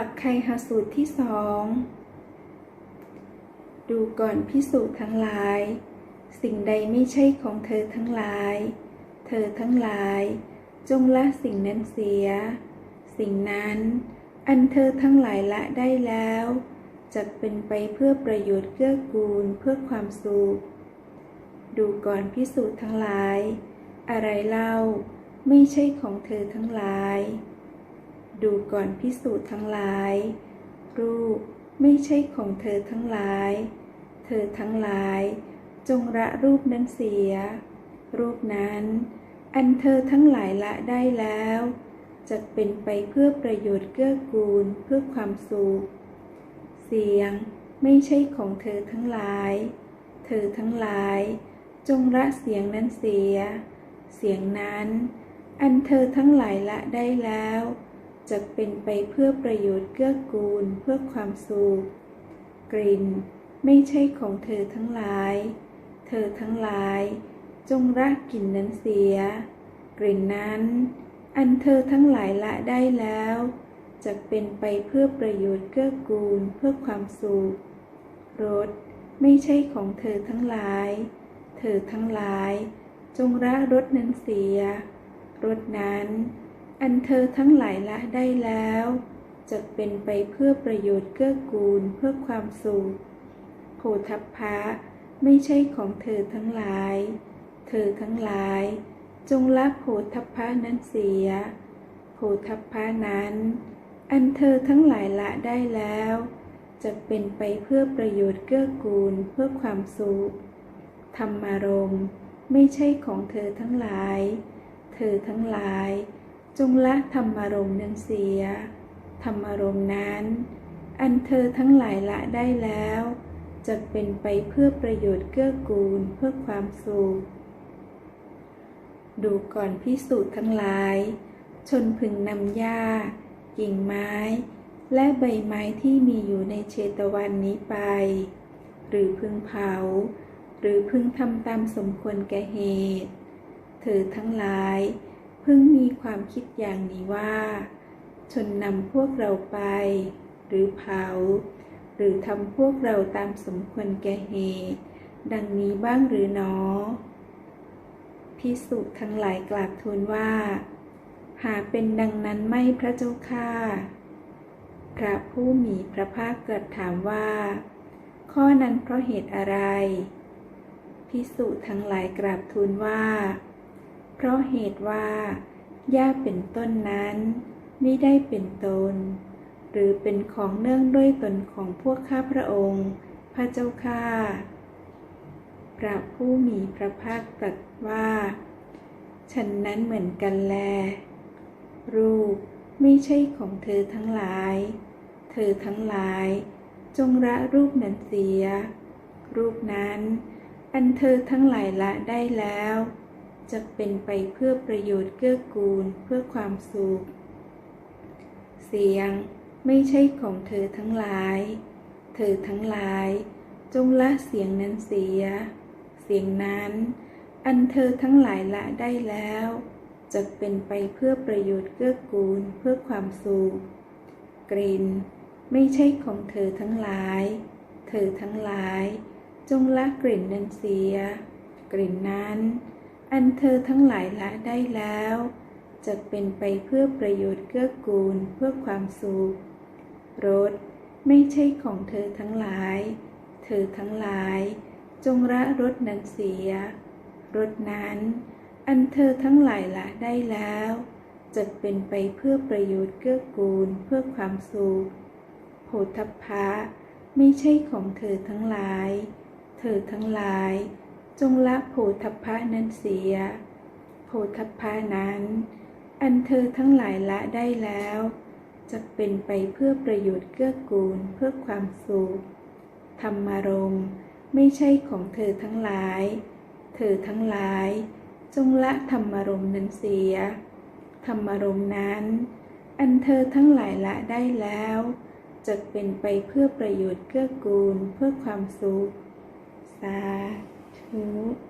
อักไคหสูตรที่สอง ดูก่อนพิสูจน์ทั้งหลาย สิ่งใดไม่ใช่ของเธอทั้งหลาย เธอทั้งหลาย จงละสิ่งนั้นเสีย สิ่งนั้น อันเธอทั้งหลายละได้แล้วจะเป็นไปเพื่อประโยชน์เกื้อกูลเพื่อความสุข ดูก่อนพิสูจน์ทั้งหลาย อะไรเล่าไม่ใช่ของเธอทั้งหลาย ดูก่อนพิสูจน์ทั้งหลาย รูปไม่ใช่ของเธอทั้งหลาย เธอทั้งหลาย จงละรูปนั้นเสีย รูปนั้น อันเธอทั้งหลายละได้แล้วจะเป็นไปเพื่อประโยชน์เกื้อกูลเพื่อความสุข เสียงไม่ใช่ของเธอทั้งหลาย เธอทั้งหลาย จงละเสียงนั้นเสีย เสียงนั้น อันเธอทั้งหลายละได้แล้ว จะเป็นไปเพื่อประโยชน์เกื้อกูลเพื่อความสุข กลิ่นไม่ใช่ของเธอทั้งหลาย เธอทั้งหลาย จงละกลิ่นนั้นเสีย กลิ่นนั้น อันเธอทั้งหลายละได้แล้วจะเป็นไปเพื่อประโยชน์เกื้อกูลเพื่อความสุข รสไม่ใช่ของเธอทั้งหลาย เธอทั้งหลาย จงละรสนั้นเสีย รสนั้น อันเธอทั้งหลายละได้แล้วจะเป็นไปเพื่อประโยชน์เกื้อกูลเพื่อความสุขโผทัพพะไม่ใช่ของเธอทั้งหลาย เธอทั้งหลาย จงละโผทัพพะนั้นเสียโผทัพพะนั้น อันเธอทั้งหลายละได้แล้ว จะเป็นไปเพื่อประโยชน์เกื้อกูลเพื่อความสุขธรรมารมไม่ใช่ของเธอทั้งหลาย เธอทั้งหลาย จงละธรรมารมณ์นั้นเสีย ธรรมารมณ์นั้น อันเธอทั้งหลายละได้แล้ว จะเป็นไปเพื่อประโยชน์เกื้อกูลเพื่อความสุข ดูก่อนพิสูจน์ทั้งหลาย ชนพึงนำหญ้า กิ่งไม้ และใบไม้ที่มีอยู่ในเชตวันนี้ไป หรือพึงเผา หรือพึงทำตามสมควรแก่เหตุ เธอทั้งหลาย พึงมีความคิดอย่างนี้ว่า ชนนำพวกเราไป หรือเผา หรือทำพวกเราตามสมควรแก่เหตุ ดังนี้บ้างหรือหนอพิสุทั้งหลายกราบทูลว่า หาเป็นดังนั้นไม่พระเจ้าค่าพระผู้มีพระภาคเกิดถามว่า ข้อนั้นเพราะเหตุอะไรพิสุทั้งหลายกราบทูลว่า เพราะเหตุว่าย่าเป็นต้นนั้นไม่ได้เป็นตน หรือเป็นของเนื่องด้วยตนของพวกข้าพระองค์ พระเจ้าข้าพระผู้มีพระภาคตรัสว่า ฉันนั้นเหมือนกันแล รูปไม่ใช่ของเธอทั้งหลาย เธอทั้งหลาย จงละรูปนั้นเสีย รูปนั้น อันเธอทั้งหลายละได้แล้ว จะเป็นไปเพื่อประโยชน์เกื้อกูลเพื่อความสุข เสียงไม่ใช่ของเธอทั้งหลาย เธอทั้งหลาย จงละเสียงนั้นเสีย เสียงนั้น อันเธอทั้งหลายละได้แล้ว จะเป็นไปเพื่อประโยชน์เกื้อกูลเพื่อความสุข กลิ่นไม่ใช่ของเธอทั้งหลาย เธอทั้งหลาย จงละกลิ่นนั้นเสีย กลิ่นนั้น อันเธอทั้งหลายละได้แล้ว จะเป็นไปเพื่อประโยชน์เกื้อกูลเพื่อความสุขรสไม่ใช่ของเธอทั้งหลาย เธอทั้งหลาย จงละรสนั้นเสีย รสนั้น อันเธอทั้งหลายละได้แล้ว จะเป็นไปเพื่อประโยชน์เกื้อกูลเพื่อความสุขโพธพะไม่ใช่ของเธอทั้งหลาย เธอทั้งหลาย จงละโพธพะนั้นเสียโพธพะนั้น อันเธอทั้งหลายละได้แล้ว จะเป็นไปเพื่อประโยชน์เกื้อกูลเพื่อความสุข ธรรมารมณ์ไม่ใช่ของเธอทั้งหลาย เธอทั้งหลาย จงละธรรมารมณ์นั้นเสีย ธรรมารมณ์นั้น อันเธอทั้งหลายละได้แล้ว จะเป็นไปเพื่อประโยชน์เกื้อกูลเพื่อความสุข สา ธุ